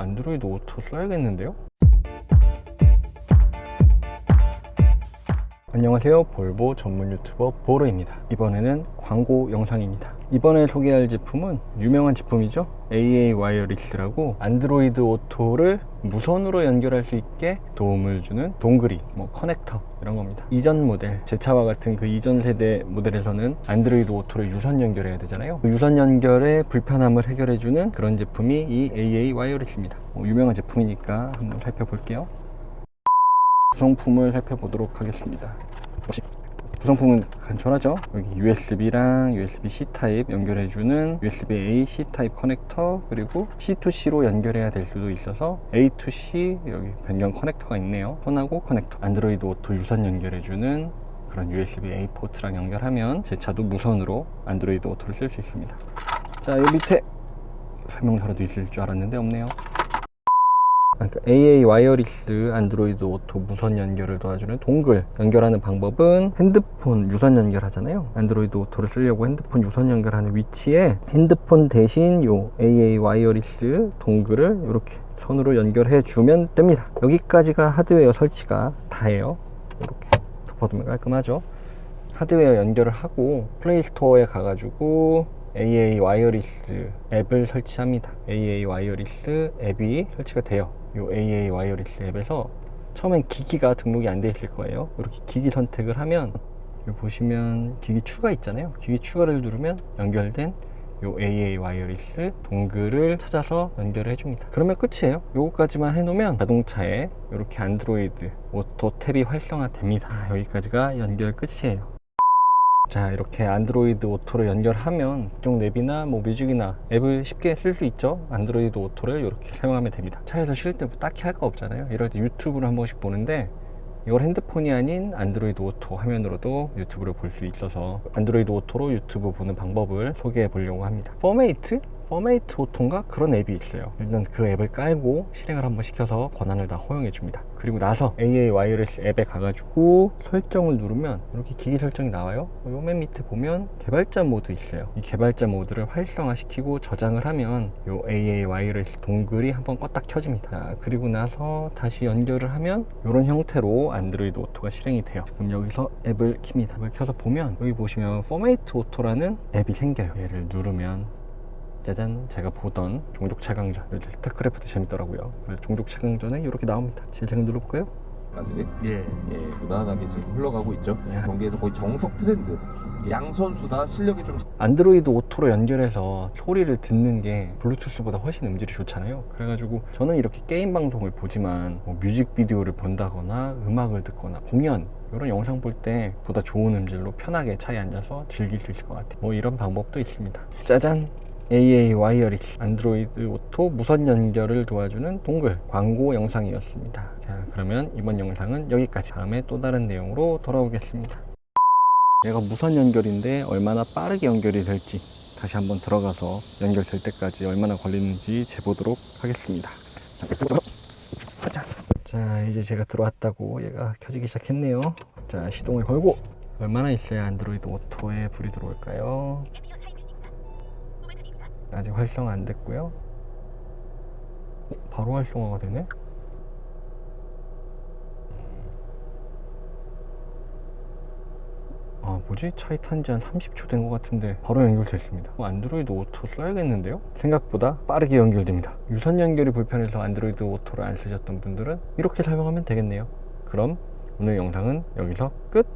안드로이드 오토 써야겠는데요? 안녕하세요. 볼보 전문 유튜버 보로입니다. 이번에는 광고 영상입니다. 이번에 소개할 제품은 유명한 제품이죠. AA 와이어리스라고 안드로이드 오토를 무선으로 연결할 수 있게 도움을 주는 동그리, 뭐 커넥터 이런 겁니다. 이전 모델, 제 차와 같은 그 이전 세대 모델에서는 안드로이드 오토를 유선 연결해야 되잖아요. 그 유선 연결의 불편함을 해결해 주는 그런 제품이 이 AA 와이어리스입니다. 뭐 유명한 제품이니까 한번 살펴볼게요. 구성품을 살펴보도록 하겠습니다. 구성품은 간편하죠. 여기 USB랑 USB-C 타입 연결해주는 USB-A C 타입 커넥터 그리고 C2C로 연결해야 될 수도 있어서 A2C 여기 변경 커넥터가 있네요. 편하고 커넥터 안드로이드 오토 유선 연결해주는 그런 USB-A 포트랑 연결하면 제 차도 무선으로 안드로이드 오토를 쓸 수 있습니다. 자, 여기 밑에 설명서라도 있을 줄 알았는데 없네요. AA 와이어리스 안드로이드 오토 무선 연결을 도와주는 동글 연결하는 방법은 핸드폰 유선 연결하잖아요. 안드로이드 오토를 쓰려고 핸드폰 유선 연결하는 위치에 핸드폰 대신 요 AA 와이어리스 동글을 이렇게 손으로 연결해 주면 됩니다. 여기까지가 하드웨어 설치가 다예요. 이렇게 덮어두면 깔끔하죠. 하드웨어 연결을 하고 플레이스토어에 가가지고 AA 와이어리스 앱을 설치합니다. AA 와이어리스 앱이 설치가 돼요. 이 AA 와이어리스 앱에서 처음엔 기기가 등록이 안 돼 있을 거예요. 이렇게 기기 선택을 하면 여기 보시면 기기 추가 있잖아요. 기기 추가를 누르면 연결된 요 AA 와이어리스 동글을 찾아서 연결을 해줍니다. 그러면 끝이에요. 요거까지만 해놓으면 자동차에 이렇게 안드로이드 오토 탭이 활성화됩니다. 아, 여기까지가 연결 끝이에요. 자 이렇게 안드로이드 오토를 연결하면 각종 앱이나 뭐 뮤직이나 앱을 쉽게 쓸 수 있죠? 안드로이드 오토를 이렇게 사용하면 됩니다. 차에서 쉴때 딱히 할 거 없잖아요. 이럴 때 유튜브를 한 번씩 보는데 이걸 핸드폰이 아닌 안드로이드 오토 화면으로도 유튜브를 볼 수 있어서 안드로이드 오토로 유튜브 보는 방법을 소개해 보려고 합니다. 포메이트? 포메이트 오토인가? 그런 앱이 있어요. 일단 그 앱을 깔고 실행을 한번 시켜서 권한을 다 허용해 줍니다. 그리고 나서 AA 와이어리스 앱에 가가지고 설정을 누르면 이렇게 기기 설정이 나와요. 요 맨 밑에 보면 개발자 모드 있어요. 이 개발자 모드를 활성화시키고 저장을 하면 요 AA 와이어리스 동글이 한번 껐다 켜집니다. 자, 그리고 나서 다시 연결을 하면 이런 형태로 안드로이드 오토가 실행이 돼요. 그럼 여기서 앱을 킵니다. 앱을 켜서 보면 여기 보시면 포메이트 오토라는 앱이 생겨요. 얘를 누르면 짜잔 제가 보던 종족 최강전 요즘 스타크래프트 재밌더라고요. 그래서 종족 최강전에 이렇게 나옵니다. 실행을 눌러볼까요? 아직? 예. 예, 무난하게 지금 흘러가고 있죠. 야. 경기에서 거의 정석 트렌드. 양 선수 다 실력이 좀 안드로이드 오토로 연결해서 소리를 듣는 게 블루투스보다 훨씬 음질이 좋잖아요. 그래가지고 저는 이렇게 게임 방송을 보지만 뭐 뮤직비디오를 본다거나 음악을 듣거나 공연 이런 영상 볼 때 보다 좋은 음질로 편하게 차에 앉아서 즐길 수 있을 것 같아요. 뭐 이런 방법도 있습니다. 짜잔 AA 와이어리스 안드로이드 오토 무선 연결을 도와주는 동글 광고 영상이었습니다 자 그러면 이번 영상은 여기까지 다음에 또 다른 내용으로 돌아오겠습니다 얘가 무선 연결인데 얼마나 빠르게 연결이 될지 다시 한번 들어가서 연결될 때까지 얼마나 걸리는지 재보도록 하겠습니다. 자. 자, 이제 제가 들어왔다고 얘가 켜지기 시작했네요. 자, 시동을 걸고 얼마나 있어야 안드로이드 오토에 불이 들어올까요? 아직 활성화 안 됐고요. 어, 바로 활성화가 되네? 아 뭐지? 차에 탄 지 한 30초 된 것 같은데 바로 연결됐습니다 어, 안드로이드 오토 써야겠는데요? 생각보다 빠르게 연결됩니다 유선 연결이 불편해서 안드로이드 오토를 안 쓰셨던 분들은 이렇게 사용하면 되겠네요 그럼 오늘 영상은 여기서 끝